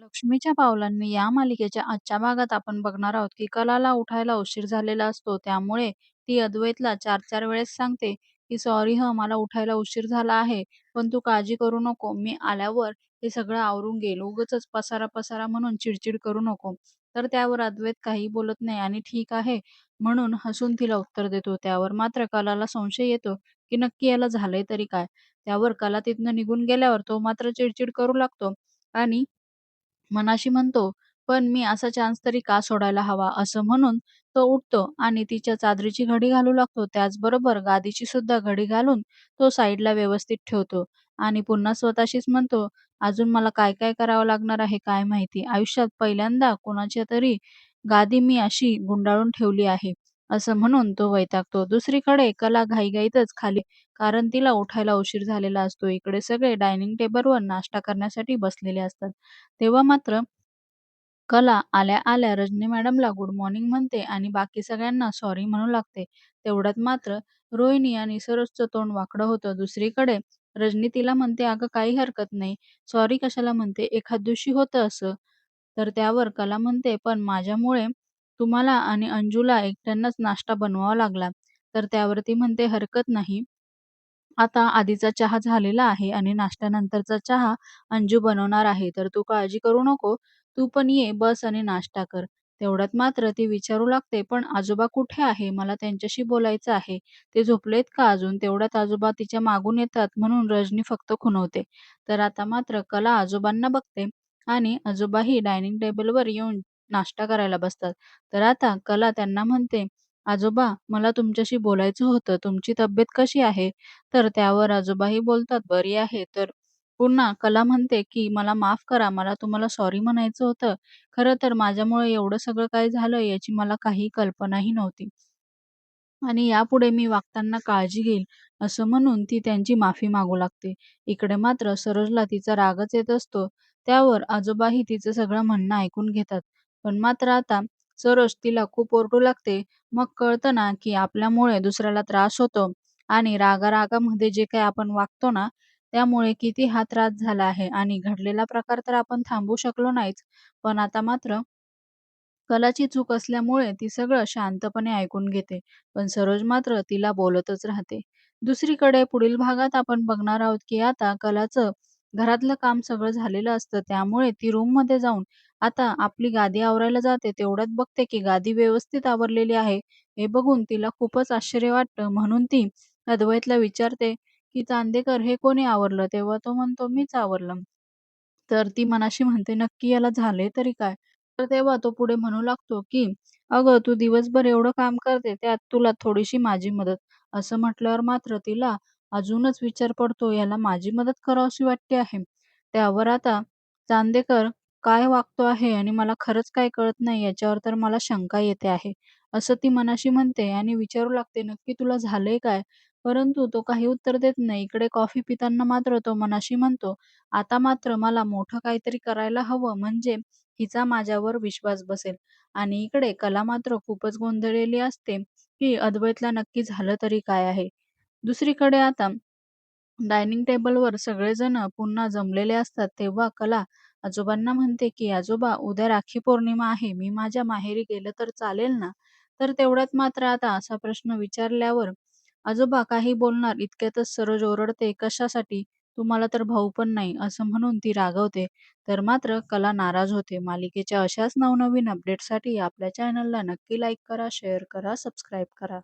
लक्ष्मीच्या पावलांनी या मालिकेच्या आजच्या भागात आपण बघणार आहोत की कलाला उठायला उशीर झालेला असतो. त्यामुळे ती अद्वैतला चार चार वेळेस सांगते की सॉरी ह मला उठायला उशीर झाला आहे पण तू काळजी करू नको. मी आल्यावर हे सगळं आवरून घेईल उगच पसारा पसारा म्हणून चिडचिड करू नको. तर त्यावर अद्वैत काही बोलत नाही आणि ठीक आहे म्हणून हसून तिला उत्तर देतो. त्यावर मात्र कलाला संशय येतो की नक्की याला झालंय तरी काय? त्यावर कला तिथनं निघून गेल्यावर तो मात्र चिडचिड करू लागतो आणि मनाशी म्हणतो, पण मी असा चान्स तरी का सोडायला हवा असं म्हणून तो उठतो आणि तिच्या चादरीची घडी घालू लागतो. त्याचबरोबर गादीची सुद्धा घडी घालून तो साईडला व्यवस्थित ठेवतो आणि पुन्हा स्वतःशीच म्हणतो, अजून मला काय काय करावं लागणार आहे काय माहिती. आयुष्यात पहिल्यांदा कोणाच्या तरी गादी मी अशी गुंडाळून ठेवली आहे. असं म्हणून तो वैतागतो. दुसरीकडे कला घाईघाईतच खाली कारण तिला उठायला उशीर झालेला असतो. इकडे सगळे डायनिंग टेबलवर नाश्ता करण्यासाठी बसलेले असतात. तेव्हा मात्र कला आल्या आल्या रजनी मॅडमला गुड मॉर्निंग म्हणते आणि बाकी सगळ्यांना सॉरी म्हणू लागते. तेवढ्यात मात्र रोहिणी आणि सरोजचं तोंड वाकडं होतं. दुसरीकडे रजनी तिला म्हणते, अगं काही हरकत नाही. सॉरी कशाला म्हणते? एखाद दिवशी होतं असं. तर त्यावर कला म्हणते, पण माझ्यामुळे तुम्हाला आणि अंजूला एकट्यांनाच नाश्ता बनवावा लागला. तर त्यावर ती म्हणते, हरकत नाही. आता आधीचा चहा झालेला आहे आणि नाश्त्यानंतरचा चहा अंजू बनवणार आहे. तर तू काळजी करू नको. तू पण ये, बस आणि नाश्ता कर. तेवढ्यात मात्र ती विचारू लागते, पण आजोबा कुठे आहे? मला त्यांच्याशी बोलायचं आहे. ते झोपलेत का अजून? तेवढ्यात आजोबा तिच्या मागून येतात म्हणून रजनी फक्त खुणवते. तर आता मात्र कला आजोबांना बघते आणि आजोबाही डायनिंग टेबलवर येऊन नाश्ता करायला बसतात. तर आता कला त्यांना म्हणते, आजोबा मला तुमच्याशी बोलायचं होतं. तुमची तब्येत कशी आहे? तर त्यावर आजोबाही बोलतात, बरी आहे. तर पुन्हा कला म्हणते, की मला माफ करा. मला तुम्हाला सॉरी म्हणायचं होतं. खरं तर माझ्यामुळे एवढं सगळं काय झालं याची मला काही कल्पनाही नव्हती. आणि यापुढे मी वागताना काळजी घेईल असं म्हणून ती त्यांची माफी मागू लागते. इकडे मात्र सरोजला तिचा रागच येत असतो. त्यावर आजोबाही तिचं सगळं म्हणणं ऐकून घेतात. पण मात्र आता सरोज तिला खूप ओरडू लागते. मग कळतं ना की आपल्यामुळे दुसऱ्याला त्रास होतो आणि रागारागामध्ये जे काही आपण वागतो ना त्यामुळे किती हा त्रास झाला आहे आणि घडलेला प्रकार तर आपण थांबवू शकलो नाहीच. पण आता मात्र कलाची चूक असल्यामुळे ती सगळं शांतपणे ऐकून घेते. पण सरोज मात्र तिला बोलतच राहते. दुसरीकडे पुढील भागात आपण बघणार आहोत की आता कलाचं घरातलं काम सगळं झालेलं असतं. त्यामुळे ती रूममध्ये जाऊन आता आपली गादी आवरायला जाते. तेवढ्यात बघते की गादी व्यवस्थित आवरलेली आहे. हे बघून तिला खूपच आश्चर्य वाटतं. म्हणून ती अद्वैतला विचारते की चांदेकर हे कोणी आवरलं? तेव्हा तो म्हणतो, मीच आवरलं. तर ती मनाशी म्हणते, नक्की याला झाले तरी काय? तर तेव्हा तो पुढे म्हणू लागतो की अगं तू दिवसभर एवढं काम करते त्यात तुला थोडीशी माझी मदत. असं म्हटल्यावर मात्र तिला अजूनच विचार पडतो याला माझी मदत करावीशी वाटते आहे. त्यावर आता चांदेकर काय वागतो आहे आणि मला खरंच काय कळत नाही याच्यावर तर मला शंका येते आहे. असं ती मनाशी म्हणते आणि विचारू लागते, नक्की तुला झालंय काय? परंतु तो काही उत्तर देत नाही. इकडे कॉफी पिताना मात्र तो मनाशी म्हणतो, आता मात्र मला मोठं काहीतरी करायला हवं म्हणजे हिचा माझ्यावर विश्वास बसेल. आणि इकडे कला मात्र खूपच गोंधळलेली असते की अद्वैतला नक्की झालं तरी काय आहे. दुसरीकडे आता डायनिंग टेबलवर सगळेजण पुन्हा जमलेले असतात. तेव्हा कला आजोबांना म्हणते की आजोबा उद्या राखी पौर्णिमा आहे. मी माझ्या माहेरी गेलं तर चालेल ना? तर तेवढ्यात मात्र आता असा प्रश्न विचारल्यावर आजोबा काही बोलणार इतक्यातच सरोज ओरडते, कशासाठी? तुम्हाला तर भाऊ पण नाही असं म्हणून ती रागवते. तर मात्र कला नाराज होते. मालिकेच्या अशाच नवनवीन अपडेटसाठी आपल्या चॅनलला नक्की लाईक करा, शेअर करा, सबस्क्राईब करा.